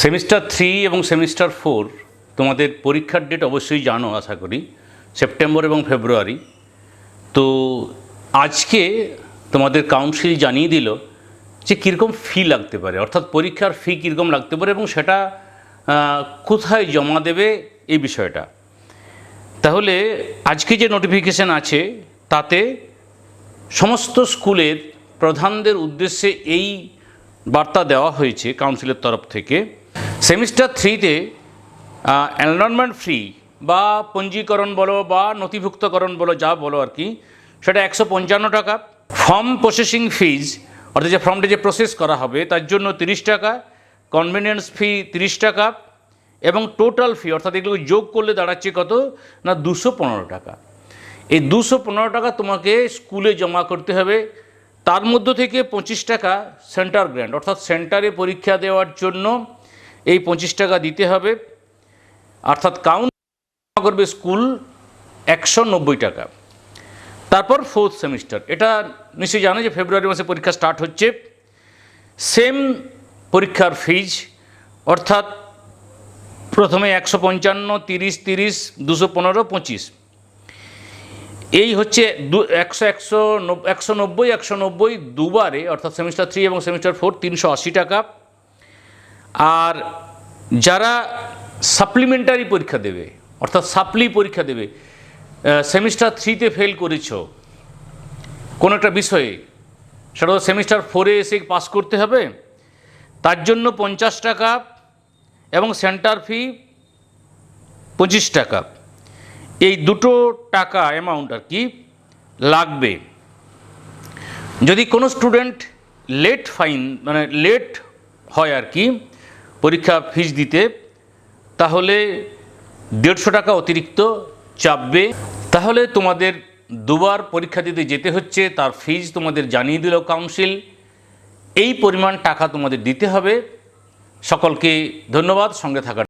Semester three এবং semester four তোমাদের পরীক্ষার ডেট অবশ্যই জানো, আশা করি। সেপ্টেম্বর এবং ফেব্রুয়ারি। তো আজকে তোমাদের কাউন্সিল জানিয়ে দিল যে কীরকম ফি লাগতে পারে, অর্থাৎ পরীক্ষার ফি কীরকম লাগতে পারে এবং সেটা কোথায় জমা দেবে এই বিষয়টা। তাহলে আজকে যে নোটিফিকেশান আছে, তাতে সমস্ত স্কুলের প্রধানদের উদ্দেশ্যে এই বার্তা দেওয়া হয়েছে কাউন্সিলের তরফ থেকে। সেমিস্টার থ্রিতে এনরনমেন্ট ফ্রি বা পঞ্জীকরণ বলো বা নথিভুক্তকরণ বলো, যা বলো আর কি, সেটা একশো পঞ্চান্ন টাকা। ফর্ম প্রসেসিং ফিজ অর্থাৎ যে ফর্মটা যে প্রসেস করা হবে, তার জন্য তিরিশ টাকা কনভেনিয়েন্স ফি তিরিশ টাকা এবং টোটাল ফি অর্থাৎ এগুলো যোগ করলে দাঁড়াচ্ছে কত? না, দুশো পনেরো টাকা। এই দুশো পনেরো টাকা তোমাকে স্কুলে জমা করতে হবে। তার মধ্য থেকে পঁচিশ টাকা সেন্টার গ্র্যান্ড অর্থাৎ সেন্টারে পরীক্ষা দেওয়ার জন্য এই পঁচিশ টাকা দিতে হবে। অর্থাৎ কাউন্ট করবে স্কুল একশো নব্বই টাকা। তারপর ফোর্থ সেমিস্টার এটা নিশ্চয়ই জানো যে ফেব্রুয়ারি মাসে পরীক্ষা স্টার্ট হচ্ছে। সেম পরীক্ষার ফিজ অর্থাৎ প্রথমে একশো পঞ্চান্ন, তিরিশ তিরিশ, দুশো পনেরো, পঁচিশ। এই হচ্ছে দু, একশো একশো একশো নব্বই একশো নব্বই দুবারে, অর্থাৎ সেমিস্টার থ্রি এবং সেমিস্টার ফোর তিনশো আশি টাকা। আর যারা সাপ্লিমেন্টারি পরীক্ষা দেবে, অর্থাৎ সাপ্লি পরীক্ষা দেবে সেমিস্টার থ্রিতে ফেল করেছ, কোনো একটা বিষয়ে, সেটা সেমিস্টার ফোরে এসে পাস করতে হবে, তার জন্য পঞ্চাশ টাকা এবং সেন্টার ফি পঁচিশ টাকা। এই দুটো টাকা অ্যামাউন্ট আর কি লাগবে। যদি কোনো স্টুডেন্ট লেট ফাইন মানে লেট হয় আর কি পরীক্ষা ফিস দিতে, তাহলে দেড়শো টাকা অতিরিক্ত চাপবে। তাহলে তোমাদের দুবার পরীক্ষা দিতে যেতে হচ্ছে, তার ফিজ তোমাদের জানিয়ে দিল কাউন্সিল। এই পরিমাণ টাকা তোমাদের দিতে হবে। সকলকে ধন্যবাদ, সঙ্গে থাকার